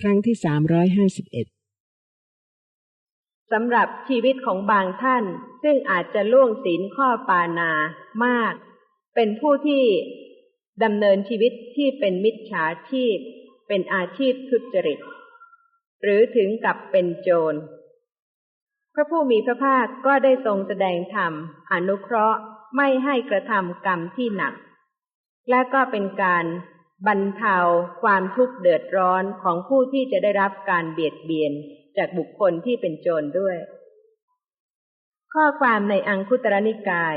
ครั้งที่สามร้อยห้าสิบเอ็ดสำหรับชีวิตของบางท่าน ซึ่งอาจจะล่วงศีลข้อปานามาก เป็นผู้ที่ดำเนินชีวิตที่เป็นมิจฉาชีพ เป็นอาชีพทุจริต หรือถึงกับเป็นโจร พระผู้มีพระภาคก็ได้ทรงแสดงธรรม อนุเคราะห์ไม่ให้กระทำกรรมที่หนัก และก็เป็นการ บรรเทาความทุกข์เดือดร้อนของผู้ที่จะได้รับการเบียดเบียนจากบุคคลที่เป็นโจรด้วย ข้อความในอังคุตรนิกาย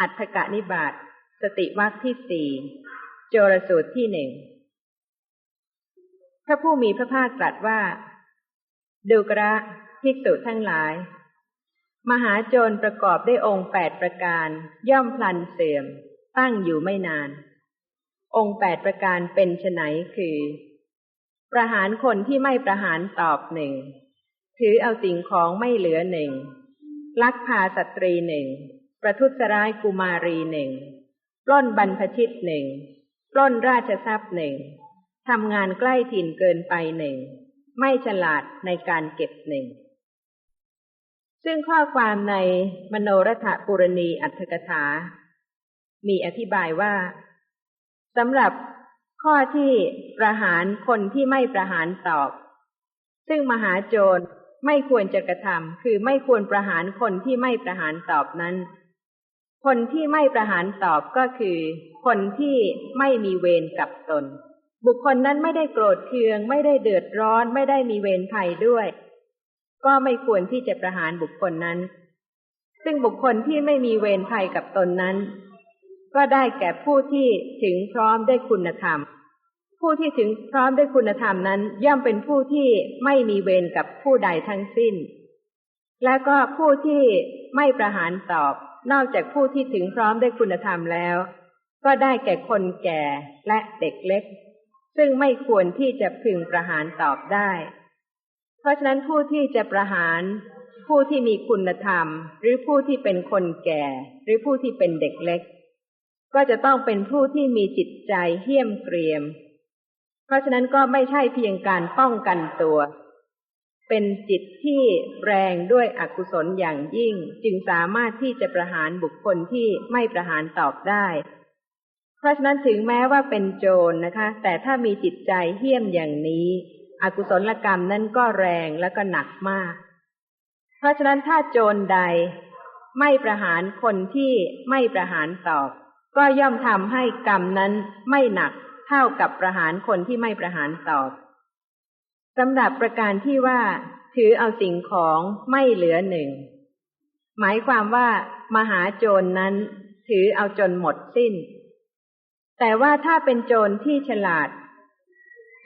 อัฏฐกะนิบาตสติวัคที่สี่โจรสูตรที่หนึ่งพระผู้มีพระภาคตรัสว่าดูกระภิกษุทั้งหลาย มหาโจรประกอบได้องค์แปดประการ ย่อมพลันเสื่อม ตั้งอยู่ไม่นาน องค์แปดประการเป็นไฉนคือ ประหารคนที่ไม่ประหารตอบหนึ่งถือเอาสิ่งของไม่เหลือหนึ่งลักพาสตรีหนึ่งประทุษร้ายกุมารีหนึ่งปล้นบรรพชิตหนึ่งปล้นราชทรัพย์หนึ่งทำงานใกล้ถิ่นเกินไปหนึ่งไม่ฉลาดในการเก็บหนึ่งซึ่งข้อความในมโนรถปุรณีอัตถกถา มีอธิบายว่า สำหรับข้อที่ประหารคนที่ไม่ประหารตอบ ซึ่งมหาโจรไม่ควรจะกระทำคือไม่ควรประหารคนที่ไม่ประหารตอบนั้น คนที่ไม่ประหารตอบก็คือ คนที่ไม่มีเวรกับตน บุคคลนั้นไม่ได้โกรธเคือง ไม่ได้เดือดร้อน ไม่ได้มีเวรภัยด้วย ก็ไม่ควรที่จะประหารบุคคลนั้น ซึ่งบุคคลที่ไม่มีเวรภัยกับตนนั้น ก็ได้แก่ผู้ที่ถึงพร้อมด้วยคุณธรรม ผู้ที่ถึงพร้อมด้วยคุณธรรมนั้น ย่อมเป็นผู้ที่ไม่มีเวรกับผู้ใดทั้งสิ้น และก็ผู้ที่ไม่ประหารตอบ นอกจากผู้ที่ถึงพร้อมด้วยคุณธรรมแล้ว ก็ได้แก่คนแก่และเด็กเล็ก ซึ่งไม่ควรที่จะพึงประหารตอบได้ เพราะฉะนั้นผู้ที่จะประหารผู้ที่มีคุณธรรม หรือผู้ที่เป็นคนแก่ หรือผู้ที่เป็นเด็กเล็ก ก็จะต้องเป็นผู้ที่มีจิตใจเหี้ยมเกรียม เพราะฉะนั้นก็ไม่ใช่เพียงการป้องกันตัว เป็นจิตที่แรงด้วยอกุศลอย่างยิ่ง จึงสามารถที่จะประหารบุคคลที่ไม่ประหารตอบได้ เพราะฉะนั้นถึงแม้ว่าเป็นโจรนะคะ แต่ถ้ามีจิตใจเหี้ยมอย่างนี้ อกุศลกรรมนั้นก็แรงและก็หนักมาก เพราะฉะนั้นถ้าโจรใดไม่ประหารคนที่ไม่ประหารตอบ ก็ย่อมทำให้กรรมนั้นไม่หนักเท่ากับประหารคนที่ไม่ประหารตอบสำหรับประการที่ว่า ถือเอาสิ่งของไม่เหลือหนึ่ง หมายความว่า มหาโจรนั้น ถือเอาจนหมดสิ้น แต่ว่าถ้าเป็นโจรที่ฉลาด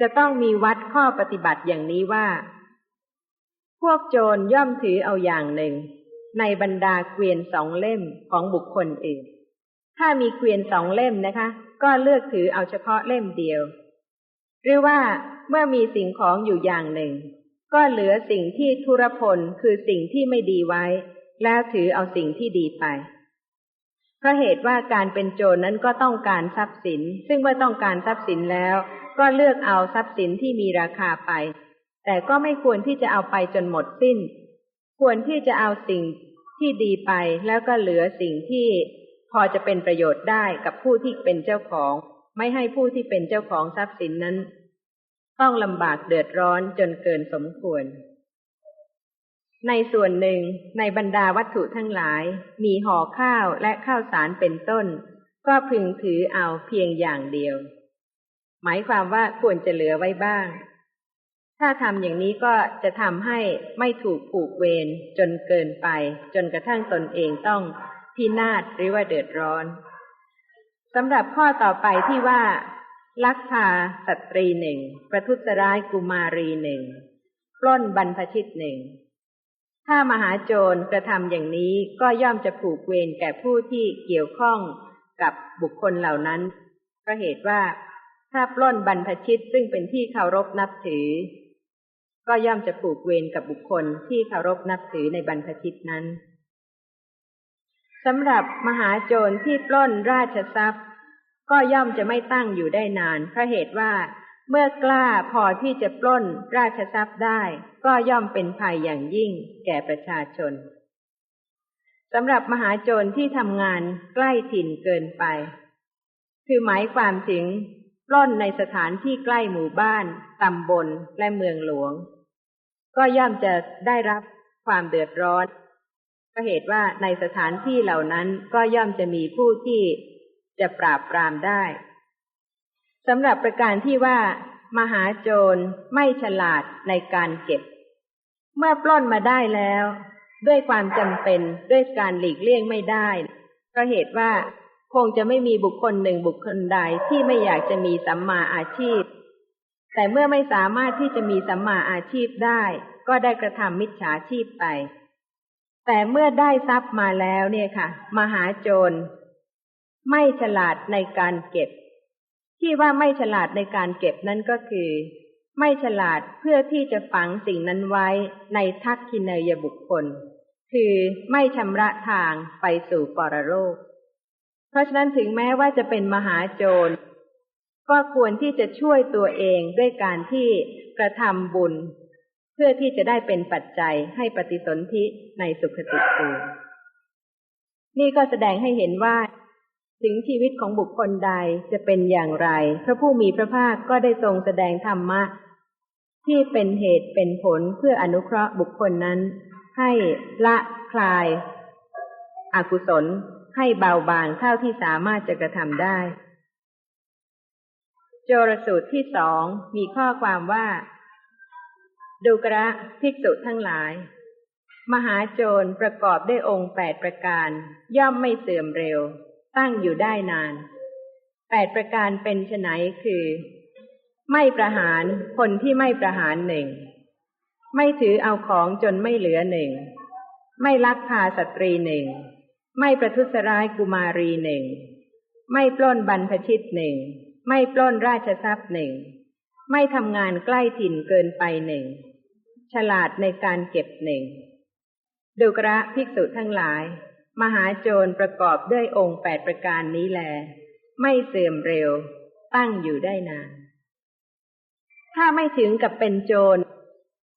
จะต้องมีวัดข้อปฏิบัติอย่างนี้ว่า พวกโจรย่อมถือเอาอย่างหนึ่ง ในบรรดาเกวียนสองเล่มของบุคคลอื่น ถ้ามีเกวียนสองเล่มนะคะ ก็เลือกถือเอาเฉพาะเล่มเดียว หรือว่าเมื่อมีสิ่งของอยู่อย่างหนึ่ง ก็เหลือสิ่งที่ทุรพลคือสิ่งที่ไม่ดีไว้ แล้วถือเอาสิ่งที่ดีไปเพราะเหตุว่าการเป็นโจรนั้นก็ต้องการทรัพย์สิน ซึ่งเมื่อต้องการทรัพย์สินแล้ว ก็เลือกเอาทรัพย์สินที่มีราคาไป แต่ก็ไม่ควรที่จะเอาไปจนหมดสิ้น ควรที่จะเอาสิ่งที่ดีไปแล้วก็เหลือสิ่งที่ พอจะเป็นประโยชน์ได้กับผู้ที่เป็นเจ้าของ ไม่ให้ผู้ที่เป็นเจ้าของทรัพย์สินนั้น ต้องลำบากเดือดร้อนจนเกินสมควร ในส่วนหนึ่งในบรรดาวัตถุทั้งหลาย มีห่อข้าวและข้าวสารเป็นต้น ก็พึงถือเอาเพียงอย่างเดียว หมายความว่าควรจะเหลือไว้บ้าง ถ้าทำอย่างนี้ก็จะทำให้ไม่ถูกผูกเวรจนเกินไป จนกระทั่งตนเองต้อง พินาศหรือว่าเดือดร้อนสำหรับข้อต่อไปที่ว่า ลักพาสตรีหนึ่ง ประทุษร้ายกุมารีหนึ่งปล้นบรรพชิตหนึ่ง ถ้ามหาโจรกระทำอย่างนี้ก็ย่อมจะผูกเวรแก่ผู้ที่เกี่ยวข้องกับบุคคลเหล่านั้นเพราะเหตุว่าถ้าปล้นบรรพชิตซึ่งเป็นที่เคารพนับถือ ก็ย่อมจะผูกเวรกับบุคคลที่เคารพนับถือในบรรพชิตนั้น สำหรับมหาโจรที่ปล้นราชทรัพย์ ก็ย่อมจะไม่ตั้งอยู่ได้นานเพราะเหตุว่าเมื่อกล้าพอที่จะปล้นราชทรัพย์ได้ ก็ย่อมเป็นภัยอย่างยิ่งแก่ประชาชนสำหรับมหาโจรที่ทำงานใกล้ถิ่นเกินไป คือหมายความถึงปล้นในสถานที่ใกล้หมู่บ้านตำบลและเมืองหลวง ก็ย่อมจะได้รับความเดือดร้อน ก็เหตุว่าในสถานที่เหล่านั้นก็ย่อมจะมีผู้ที่จะปราบปรามได้สำหรับประการที่ว่า มหาโจรไม่ฉลาดในการเก็บ เมื่อปล้นมาได้แล้ว ด้วยความจำเป็นด้วยการหลีกเลี่ยงไม่ได้ ก็เหตุว่าคงจะไม่มีบุคคลหนึ่งบุคคลใดที่ไม่อยากจะมีสัมมาอาชีพ แต่เมื่อไม่สามารถที่จะมีสัมมาอาชีพได้ ก็ได้กระทำมิจฉาชีพไป แต่เมื่อได้ทรัพย์มาแล้วเนี่ยค่ะ มหาโจร ไม่ฉลาดในการเก็บ ที่ว่าไม่ฉลาดในการเก็บนั้นก็คือ ไม่ฉลาดเพื่อที่จะฝังสิ่งนั้นไว้ในทักขินยบุคคล คือไม่ชำระทางไปสู่ปรโลกเพราะฉะนั้นถึงแม้ว่าจะเป็นมหาโจร ก็ควรที่จะช่วยตัวเองด้วยการที่กระทำบุญ เพื่อที่จะได้เป็นปัจจัยให้ปฏิสนธิในสุขติภูมินี่ก็แสดงให้เห็นว่า ถึงชีวิตของบุคคลใดจะเป็นอย่างไร พระผู้มีพระภาคก็ได้ทรงแสดงธรรมะ ที่เป็นเหตุเป็นผลเพื่ออนุเคราะห์บุคคลนั้น ให้ละคลายอากุศลให้เบาบางเท่าที่สามารถจะกระทำได้ โจรสูตรที่สองมีข้อความว่า ดูกระภิกษุทั้งหลาย มหาโจรประกอบด้วยองค์แปดประการ ย่อมไม่เสื่อมเร็ว ตั้งอยู่ได้นานแปดประการเป็นไฉนคือ ไม่ประหารคนที่ไม่ประหารหนึ่ง ไม่ถือเอาของจนไม่เหลือหนึ่ง ไม่ลักพาสตรีหนึ่ง ไม่ประทุษร้ายกุมารีหนึ่ง ไม่ปล้นบรรพชิตหนึ่ง ไม่ปล้นราชทรัพย์หนึ่ง ไม่ทำงานใกล้ถิ่นเกินไปหนึ่ง ฉลาดในการเก็บหนึ่งดูกระภิกษุทั้งหลาย มหาโจรประกอบด้วยองค์แปดประการนี้แล ไม่เสื่อมเร็ว ตั้งอยู่ได้นาน ถ้าไม่ถึงกับเป็นโจร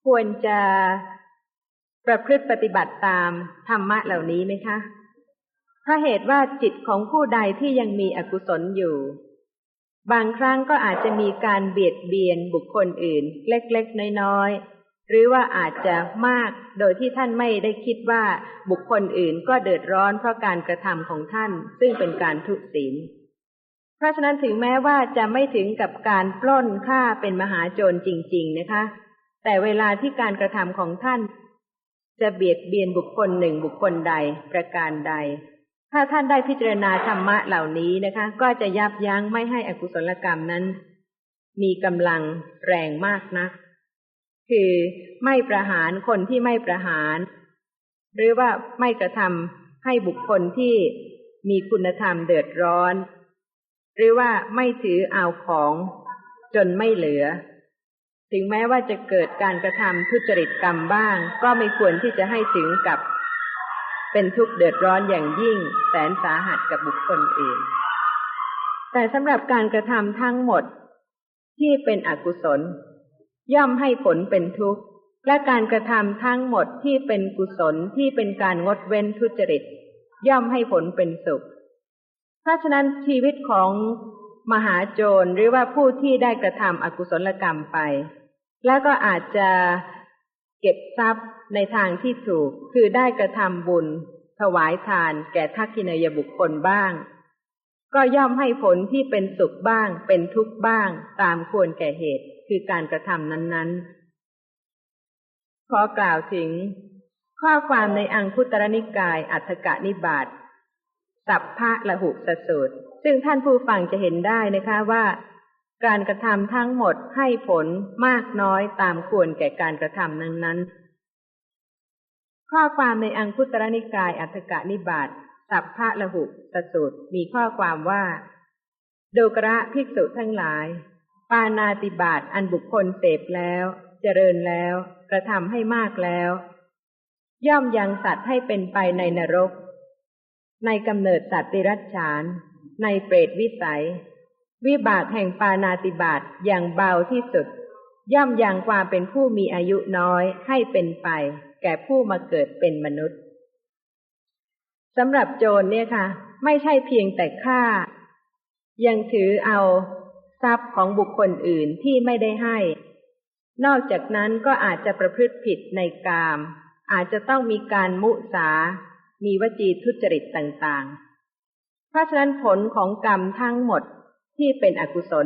ควรจะประพฤติปฏิบัติตามธรรมะเหล่านี้ไหมคะเพราะเหตุว่าจิตของผู้ใดที่ยังมีอกุศลอยู่ บางครั้งก็อาจจะมีการเบียดเบียนบุคคลอื่น เล็กๆ น้อยๆ หรือว่าอาจจะมากโดยที่ท่านไม่ได้คิดว่าบุคคลอื่นก็เดือดร้อนเพราะการกระทำของท่าน ซึ่งเป็นการทุศีล เพราะฉะนั้นถึงแม้ว่าจะไม่ถึงกับการปล้นฆ่าเป็นมหาโจรจริง ๆ นะคะ แต่เวลาที่การกระทำของท่าน จะเบียดเบียนบุคคลหนึ่งบุคคลใดประการใด ถ้าท่านได้พิจารณาธรรมะเหล่านี้นะคะ ก็จะยับยั้งไม่ให้อกุศลกรรมนั้น มีกำลังแรงมากนัก คือไม่ประหารคนที่ไม่ประหาร หรือว่าไม่กระทำให้บุคคลที่มีคุณธรรมเดือดร้อน หรือว่าไม่ถือเอาของจนไม่เหลือ ถึงแม้ว่าจะเกิดการกระทำทุจริตกรรมบ้าง ก็ไม่ควรที่จะให้ถึงกับ เป็นทุกข์เดือดร้อนอย่างยิ่งแสนสาหัสกับบุคคลอื่น แต่สำหรับการกระทำทั้งหมดที่เป็นอกุศล ย่อมให้ผลเป็นทุกข์ และการกระทำทั้งหมดที่เป็นกุศลที่เป็นการงดเว้นทุจริต ย่อมให้ผลเป็นสุข เพราะฉะนั้นชีวิตของมหาโจรหรือว่าผู้ที่ได้กระทำอกุศลกรรมไป แล้วก็อาจจะเก็บทรัพย์ในทางที่ถูก คือได้กระทำบุญ ถวายทาน แก่ทักษินยบุคคลบ้าง ก็ย่อมให้ผลที่เป็นสุขบ้าง เป็นทุกข์บ้าง ตามควรแก่เหตุ คือการกระทำนั้นๆ ขอกล่าวถึง ข้อความในอังคุตรนิกายอัฏฐกะนิบาตสัพพะละหุสสูตร ซึ่งท่านผู้ฟังจะเห็นได้นะคะว่า การกระทำทั้งหมดให้ผลมากน้อยตามควรแก่การกระทำนั้นนั้นข้อความในอังคุตรนิกายอัฏฐกะนิบาตสัพพะละหุสสูตรมีข้อความว่า โดกระภิกษุทั้งหลาย ปานาติบาตอันบุคคลเสพแล้ว เจริญแล้ว กระทำให้มากแล้ว ย่อมยังสัตว์ให้เป็นไปในนรก ในกำเนิดสัตว์ติรัจฉาน ในเปรตวิสัย วิบากแห่งปานาติบาตอย่างเบาที่สุด ย่อมยังความเป็นผู้มีอายุน้อยให้เป็นไป แก่ผู้มาเกิดเป็นมนุษย์สำหรับโจรเนี่ยค่ะ ไม่ใช่เพียงแต่ฆ่า ยังถือเอา ทรัพย์ของบุคคลอื่นที่ไม่ได้ให้ นอกจากนั้นก็อาจจะประพฤติผิดในกาม อาจจะต้องมีการมุสา มีวจีทุจริตต่างๆ เพราะฉะนั้นผลของกรรมทั้งหมดที่เป็นอกุศล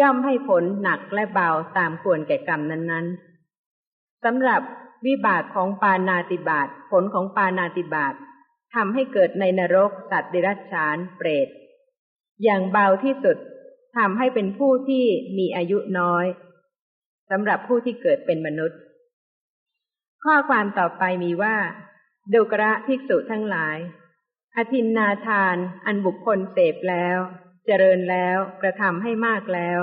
ย่อมให้ผลหนักและเบาตามควรแก่กรรมนั้นๆสำหรับวิบากของปานาติบาตผลของปานาติบาตทำให้เกิดในนรกสัตว์ดิรัจฉานเปรต อย่างเบาที่สุด ทำให้เป็นผู้ที่มีอายุน้อยสำหรับผู้ที่เกิดเป็นมนุษย์ ข้อความต่อไปมีว่าดุกระภิกษุทั้งหลาย อธินนาทาน อันบุคคลเสพแล้ว เจริญแล้วกระทำให้มากแล้ว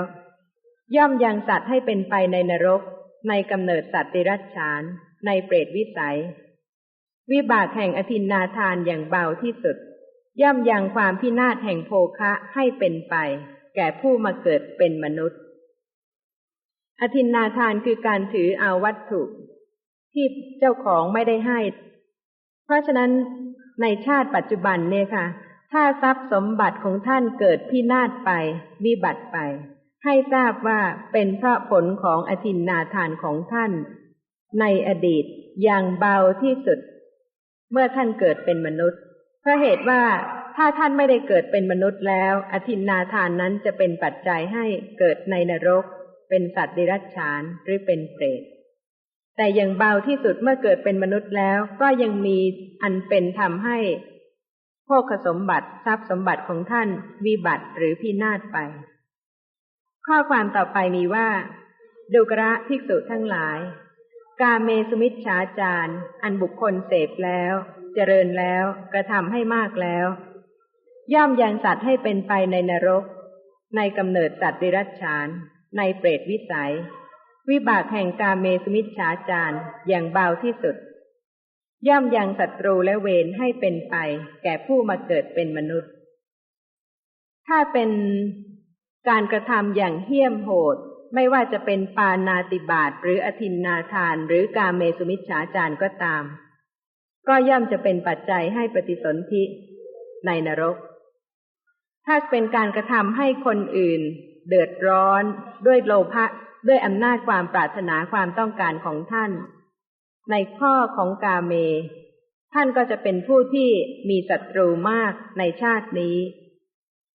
ย่อมยังสัตว์ให้เป็นไปในนรก ในกำเนิดสัตว์ติรัจฉาน ในเปรตวิสัย วิบากแห่งอธินนาทานอย่างเบาที่สุด ย่อมยังความพินาศแห่งโภคะให้เป็นไป แก่ผู้มาเกิดเป็นมนุษย์ อธินนาทานคือการถือเอาวัตถุ ที่เจ้าของไม่ได้ให้ เพราะฉะนั้นในชาติปัจจุบันเนี่ยค่ะ ถ้าทรัพย์สมบัติของท่านเกิดพินาศไปวิบัติไป ให้ทราบว่าเป็นเพราะผลของอธินนาทานของท่าน ในอดีตอย่างเบาที่สุด เมื่อท่านเกิดเป็นมนุษย์เพราะเหตุว่า ถ้าท่านไม่ได้เกิดเป็นมนุษย์แล้ว อธินนาทานนั้นจะเป็นปัจจัยให้เกิดในนรก เป็นสัตว์ดิรัจฉานหรือเป็นเปรตแต่อย่างเบาที่สุดเมื่อเกิดเป็นมนุษย์แล้ว ก็ยังมีอันเป็นทำให้โภคสมบัติทรัพย์สมบัติของท่านวิบัติหรือพินาศไป ข้อความต่อไปมีว่า ดุกระภิกษุทั้งหลาย กาเมสุมิชฌาจารอันบุคคลเสพแล้ว เจริญแล้ว กระทำให้มากแล้ว ย่อมยังสัตว์ให้เป็นไปในนรก ในกำเนิดสัตว์ดิรัจฉาน ในเปรตวิสัย วิบากแห่งกาเมสุมิชฌาจารอย่างเบาที่สุด ย่อมยังศัตรูและเวรให้เป็นไป แก่ผู้มาเกิดเป็นมนุษย์ ถ้าเป็นการกระทำอย่างเหี้ยมโหด ไม่ว่าจะเป็นปานาติบาตหรืออธินนาทาน หรือกาเมสุมิชฌาจารก็ตาม ก็ย่อมจะเป็นปัจจัยให้ปฏิสนธิในนรก ถ้าเป็นการกระทำให้คนอื่น เดือดร้อนด้วยโลภะด้วยอำนาจความปรารถนาความต้องการของท่าน ในข้อของกาเม ท่านก็จะเป็นผู้ที่มีศัตรูมากในชาตินี้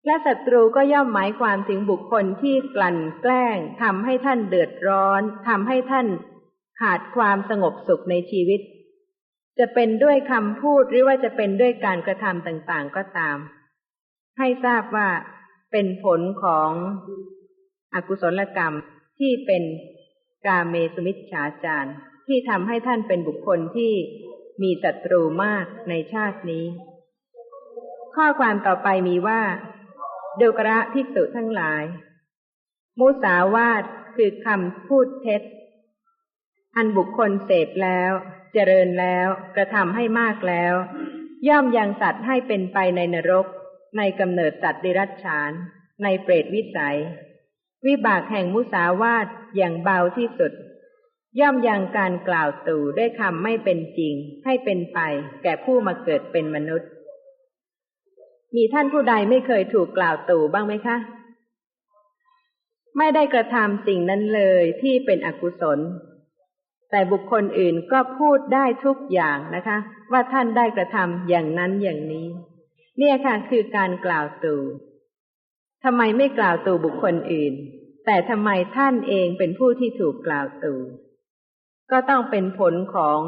และศัตรูก็ย่อมหมายความถึงบุคคลที่กลั่นแกล้งทำให้ท่านเดือดร้อนทำให้ท่านขาดความสงบสุขในชีวิต จะเป็นด้วยคำพูดหรือว่าจะเป็นด้วยการกระทำต่างๆก็ตาม ให้ทราบว่าเป็นผลของอกุศลกรรมที่เป็นกาเมสุมิชฌาจาร์ที่ทำให้ท่านเป็นบุคคลที่มีศัตรูมากในชาตินี้ ข้อความต่อไปมีว่าเดกระภิกษุทั้งหลาย มุสาวาทคือคำพูดเท็จ อันบุคคลเสพแล้ว เจริญแล้ว กระทำให้มากแล้ว ย่อมยังสัตว์ให้เป็นไปในนรก ในกำเนิดสัตว์ดิรัจฉาน ในเปรตวิสัย วิบากแห่งมุสาวาทอย่างเบาที่สุด ย่อมยังการกล่าวตู่ด้วยคำไม่เป็นจริง ให้เป็นไป แก่ผู้มาเกิดเป็นมนุษย์ มีท่านผู้ใดไม่เคยถูกกล่าวตู่บ้างไหมคะ ไม่ได้กระทำสิ่งนั้นเลยที่เป็นอกุศลแต่บุคคลอื่นก็พูดได้ทุกอย่างนะคะ ว่าท่านได้กระทำอย่างนั้นอย่างนี้ เนี่ยค่ะคือการกล่าวตู่ทำไมไม่กล่าวตู่บุคคลอื่น แต่ทำไมท่านเองเป็นผู้ที่ถูกกล่าวตู่ก็ต้องเป็นผลของ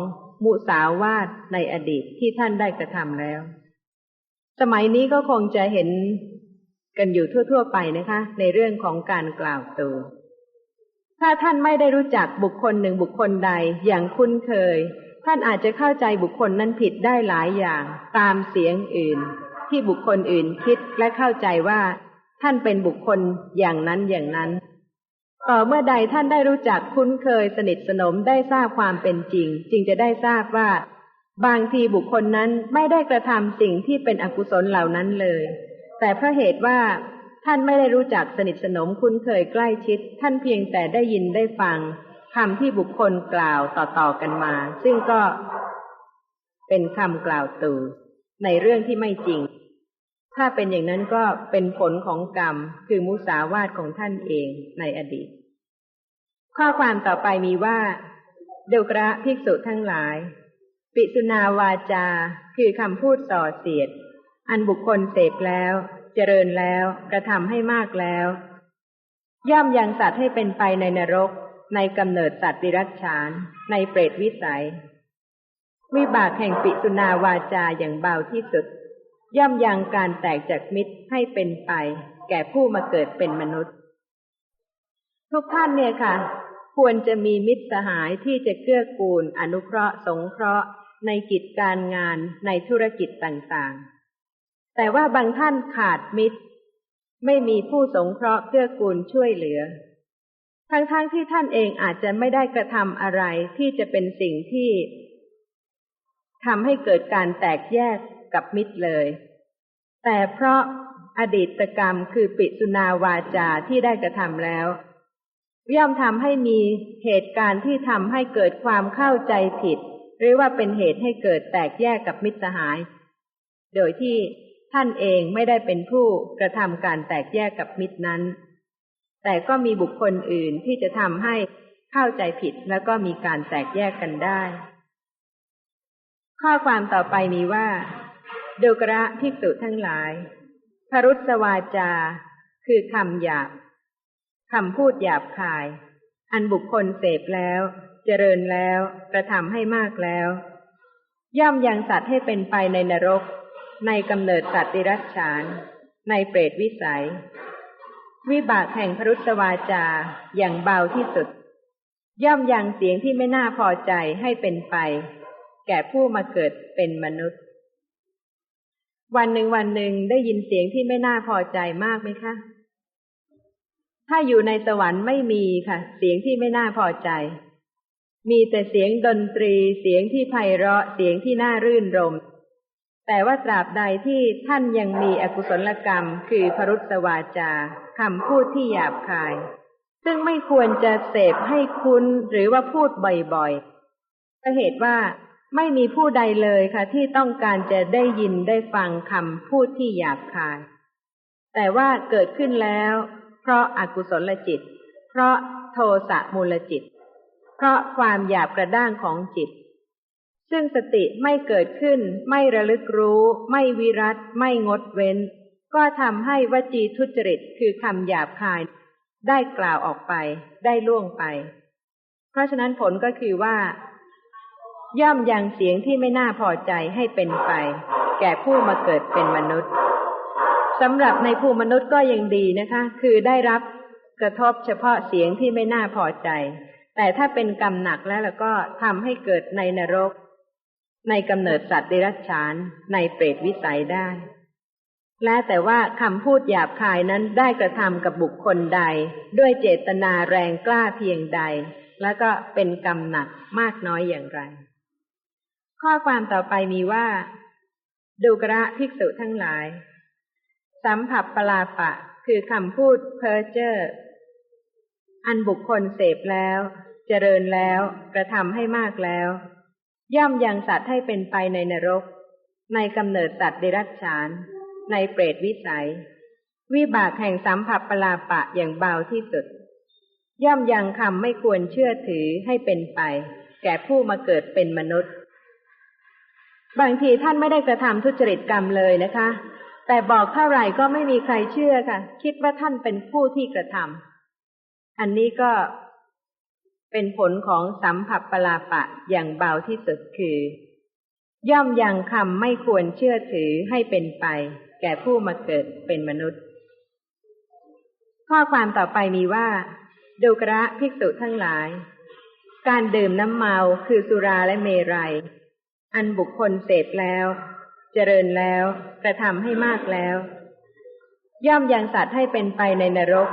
มุสาวาทในอดีตที่ท่านได้กระทำแล้ว สมัยนี้ก็คงจะเห็นกันอยู่ทั่ว ๆ ไปนะคะ ในเรื่องของการกล่าวตู่ถ้าท่านไม่ได้รู้จักบุคคลหนึ่งบุคคลใดอย่างคุ้นเคย ท่านอาจจะเข้าใจบุคคลนั้นผิดได้หลายอย่างตามเสียงอื่น ที่บุคคลอื่นคิดและเข้าใจว่า ท่านเป็นบุคคลอย่างนั้นอย่างนั้น ต่อเมื่อใดท่านได้รู้จักคุ้นเคยสนิทสนมได้ทราบความเป็นจริง จึงจะได้ทราบว่า บางทีบุคคลนั้นไม่ได้กระทำสิ่งที่เป็นอกุศลเหล่านั้นเลย แต่เพราะเหตุว่าท่านไม่ได้รู้จักสนิทสนมคุ้นเคยใกล้ชิด ท่านเพียงแต่ได้ยินได้ฟังคำที่บุคคลกล่าวต่อๆกันมา ซึ่งก็เป็นคำกล่าวตู่ในเรื่องที่ไม่จริง ถ้าเป็นอย่างนั้นก็เป็นผลของกรรมคือมุสาวาทของท่านเองในอดีต ข้อความต่อไปมีว่า เดวกระภิกษุทั้งหลาย ปิสุนาวาจา คือคำพูดส่อเสียด อันบุคคลเสพแล้ว เจริญแล้วกระทำให้มากแล้ว ย่อมยังสัตว์ให้เป็นไปในนรก ในกำเนิดสัตว์ดิรัจฉาน ในเปรตวิสัย วิบากแห่งปิสุนาวาจาอย่างเบาที่สุด ย่อมยังการแตกจากมิตรให้เป็นไป แก่ผู้มาเกิดเป็นมนุษย์ ทุกท่านเนี่ยค่ะ ควรจะมีมิตรสหายที่จะเกื้อกูล อนุเคราะห์ สงเคราะห์ ในกิจการงานในธุรกิจต่างๆ แต่ว่าบางท่านขาดมิตร ไม่มีผู้สงเคราะห์เกื้อกูลช่วยเหลือ ทั้งๆทที่ท่านเองอาจจะไม่ได้กระทำอะไรที่จะเป็นสิ่งที่ทำให้เกิดการแตกแยก กับมิตรเลย แต่เพราะอดีตกรรมคือปิสุนาวาจาที่ได้กระทำแล้ว ย่อมทำให้มีเหตุการณ์ที่ทำให้เกิดความเข้าใจผิด หรือว่าเป็นเหตุให้เกิดแตกแยกกับมิตรสหาย โดยที่ท่านเองไม่ได้เป็นผู้กระทำการแตกแยกกับมิตรนั้น แต่ก็มีบุคคลอื่นที่จะทำให้เข้าใจผิดแล้วก็มีการแตกแยกกันได้ ข้อความต่อไปมีว่า ดูกระภิกษุทั้งหลาย พรุษวาจา คือคำหยาบคำพูดหยาบคาย อันบุคคลเสพแล้ว เจริญแล้วกระทำให้มากแล้ว ย่อมยังสัตว์ให้เป็นไปในนรก ในกำเนิดสัตว์ติรัชฉาน ในเปรตวิสัย วิบากแห่งพรุษวาจาอย่างเบาที่สุด ย่อมยังเสียงที่ไม่น่าพอใจให้เป็นไป แก่ผู้มาเกิดเป็นมนุษย์ วันหนึ่งวันหนึ่งได้ยินเสียงที่ไม่น่าพอใจมากไหมคะ ถ้าอยู่ในสวรรค์ไม่มีค่ะ เสียงที่ไม่น่าพอใจ มีแต่เสียงดนตรีเสียงที่ไพเราะเสียงที่น่ารื่นรม แต่ว่าตราบใดที่ท่านยังมีอกุศลกรรม คือพรุษวาจาคำพูดที่หยาบคาย ซึ่งไม่ควรจะเสพให้คุ้นหรือว่าพูดบ่อยๆเพราะเหตุว่า ไม่มีผู้ใดเลยค่ะ ที่ต้องการจะได้ยินได้ฟังคำพูดที่หยาบคาย แต่ว่าเกิดขึ้นแล้ว เพราะอากุศลจิต เพราะโทสะมูลจิต เพราะความหยาบกระด้างของจิต ซึ่งสติไม่เกิดขึ้น ไม่ระลึกรู้ ไม่วิรัตไม่งดเว้น ก็ทำให้วจีทุจริตคือคำหยาบคาย ได้กล่าวออกไป ได้ล่วงไป เพราะฉะนั้นผลก็คือว่า ย่อมยังเสียงที่ไม่น่าพอใจให้เป็นไป แก่ผู้มาเกิดเป็นมนุษย์สำหรับในผู้มนุษย์ก็ยังดีนะคะ คือได้รับกระทบเฉพาะเสียงที่ไม่น่าพอใจ แต่ถ้าเป็นกรรมหนักแล้วแล้วก็ทำให้เกิดในนรก ในกำเนิดสัตว์เดรัจฉาน ในเปรตวิสัยได้ และแต่ว่าคำพูดหยาบคายนั้นได้กระทำกับบุคคลใด ด้วยเจตนาแรงกล้าเพียงใด แล้วก็เป็นกรรมหนักมากน้อยอย่างไร ข้อความต่อไปมีว่า ดูกระภิกษุทั้งหลาย สัมผัสปลาปะ คือคำพูดเพ้อเจ้ออันบุคคลเสพแล้ว เจริญแล้ว กระทำให้มากแล้ว ย่อมยังสัตว์ให้เป็นไปในนรก ในกำเนิดสัตว์เดรัจฉาน ในเปรตวิสัย วิบากแห่งสัมผัสปลาปะอย่างเบาที่สุด ย่อมยังคำไม่ควรเชื่อถือให้เป็นไป แก่ผู้มาเกิดเป็นมนุษย์ บางทีท่านไม่ได้กระทำทุจริตกรรมเลยนะคะ แต่บอกเท่าไหร่ก็ไม่มีใครเชื่อค่ะ คิดว่าท่านเป็นผู้ที่กระทำอันนี้ก็เป็นผลของสัมผัสปลาปะอย่างเบาที่สุดคือ ย่อมยังคำไม่ควรเชื่อถือให้เป็นไป แก่ผู้มาเกิดเป็นมนุษย์ ข้อความต่อไปมีว่าดูกระภิกษุทั้งหลาย การดื่มน้ำเมาคือสุราและเมรัย อันบุคคลเสพแล้ว เจริญแล้วกระทำให้มากแล้ว ย่อมยังสัตว์ให้เป็นไปในนรก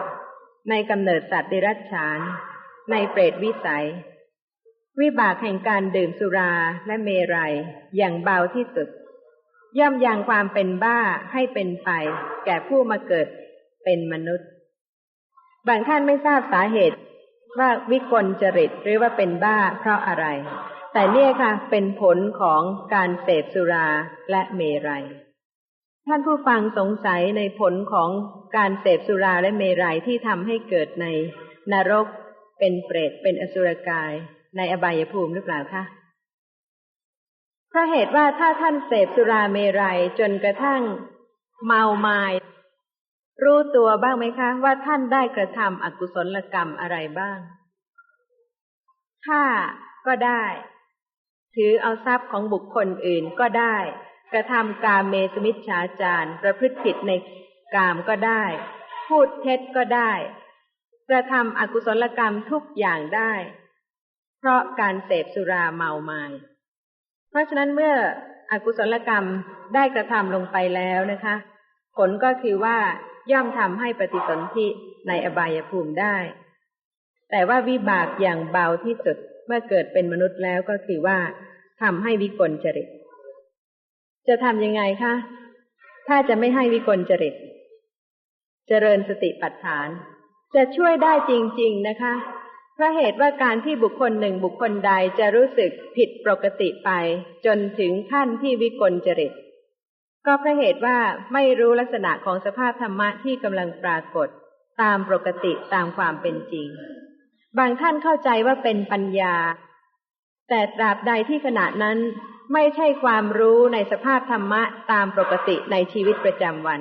ในกำเนิดสัตว์ดิรัจฉาน ในเปรตวิสัย วิบากแห่งการดื่มสุราและเมรัยอย่างเบาที่สุด ย่อมยังความเป็นบ้าให้เป็นไป แก่ผู้มาเกิดเป็นมนุษย์ บางท่านไม่ทราบสาเหตุว่าวิกลจริตหรือว่าเป็นบ้าเพราะอะไร แต่เนี่ยค่ะ เป็นผลของการเสพสุราและเมรัย ท่านผู้ฟังสงสัยในผลของการเสพสุราและเมรัยที่ทำให้เกิดในนรกเป็นเปรตเป็นอสุรกาย ในอบายภูมิหรือเปล่าคะเพราะเหตุว่าถ้าท่านเสพสุราเมรัยจนกระทั่งเมาไมาย รู้ตัวบ้างไหมคะ ว่าท่านได้กระทำอกุศลกรรมอะไรบ้างฆ่าก็ได้ ถือเอาทรัพย์ของบุคคลอื่นก็ได้ กระทำกามเมสมิชฌาจารประพฤติผิดในกามก็ได้ พูดเท็จก็ได้ กระทำอกุศลกรรมทุกอย่างได้ เพราะการเสพสุราเมาไมายเพราะฉะนั้นเมื่ออกุศลกรรมได้กระทำลงไปแล้วนะคะ ผลก็คือว่าย่อมทำให้ปฏิสนธิในอบายภูมิได้ แต่ว่าวิบากอย่างเบาที่สุดเมื่อเกิดเป็นมนุษย์แล้วก็คือว่า ทำให้วิกลจริต จะทำยังไงคะ ถ้าจะไม่ให้วิกลจริต เจริญสติปัฏฐาน จะช่วยได้จริง ๆนะคะเพราะเหตุว่าการที่บุคคลหนึ่งบุคคลใดจะรู้สึกผิดปกติไป จนถึงขั้นที่วิกลจริต ก็เพราะเหตุว่าไม่รู้ลักษณะของสภาพธรรมะที่กำลังปรากฏ ตามปกติตามความเป็นจริง บางท่านเข้าใจว่าเป็นปัญญา แต่ตราบใดที่ขณะนั้นไม่ใช่ความรู้ในสภาพธรรมะตามปกติในชีวิตประจำวัน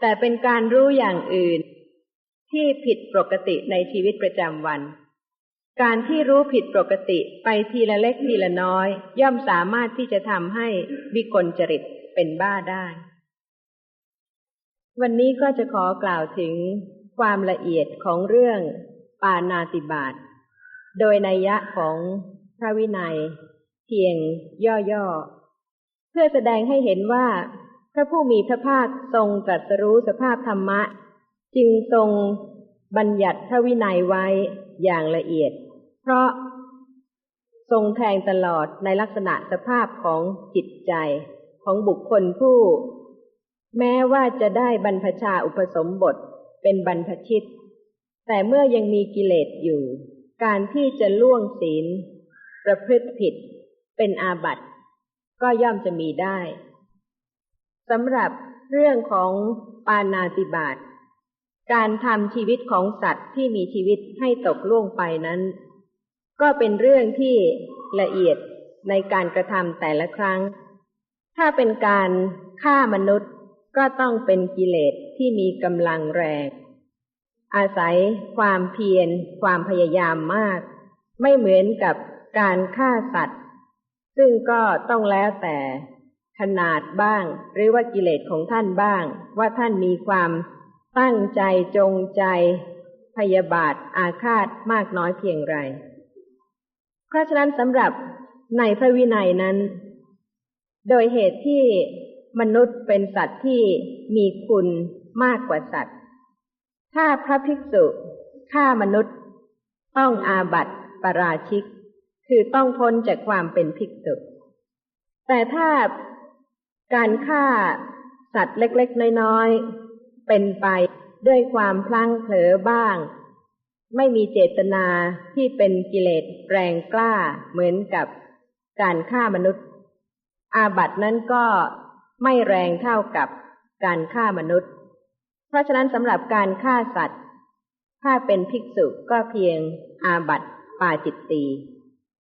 แต่เป็นการรู้อย่างอื่น ที่ผิดปกติในชีวิตประจำวัน การที่รู้ผิดปกติไปทีละเล็กทีละน้อย ย่อมสามารถที่จะทำให้วิกลจริตเป็นบ้าได้ วันนี้ก็จะขอกล่าวถึงความละเอียดของเรื่องปานาติบาตโดยนัยยะของ พระวินัย เพียงย่อๆ เพื่อแสดงให้เห็นว่า พระผู้มีพระภาคทรงตรัสรู้สภาพธรรมะ จึงทรงบัญญัติพระวินัยไว้อย่างละเอียด เพราะทรงแทงตลอดในลักษณะสภาพของจิตใจของบุคคลผู้ แม้ว่าจะได้บรรพชาอุปสมบทเป็นบรรพชิต แต่เมื่อยังมีกิเลสอยู่ การที่จะล่วงศีล ประพฤติผิด เป็นอาบัติก็ย่อมจะมีได้สำหรับเรื่องของปานาติบาตการทำชีวิตของสัตว์ที่มีชีวิตให้ตกล่วงไปนั้น ก็เป็นเรื่องที่ละเอียดในการกระทำแต่ละครั้ง ถ้าเป็นการฆ่ามนุษย์ก็ต้องเป็นกิเลสที่มีกำลังแรง อาศัยความเพียรความพยายามมาก ไม่เหมือนกับ การฆ่าสัตว์ ซึ่งก็ต้องแล้วแต่ขนาดบ้าง หรือว่ากิเลสของท่านบ้าง ว่าท่านมีความตั้งใจจงใจ พยาบาทอาฆาตมากน้อยเพียงไร เพราะฉะนั้นสำหรับในพระวินัยนั้น โดยเหตุที่มนุษย์เป็นสัตว์ที่มีคุณมากกว่าสัตว์ ถ้าพระภิกษุฆ่ามนุษย์ต้องอาบัติปราชิก คือต้องพ้นจากความเป็นภิกษุแต่ถ้าการฆ่าสัตว์เล็กๆ น้อยๆ เป็นไปด้วยความพลั้งเผลอบ้าง ไม่มีเจตนาที่เป็นกิเลสแรงกล้าเหมือนกับการฆ่ามนุษย์ อาบัตินั้นก็ไม่แรงเท่ากับการฆ่ามนุษย์ เพราะฉะนั้นสำหรับการฆ่าสัตว์ ถ้าเป็นภิกษุก็เพียงอาบัติปาจิตตี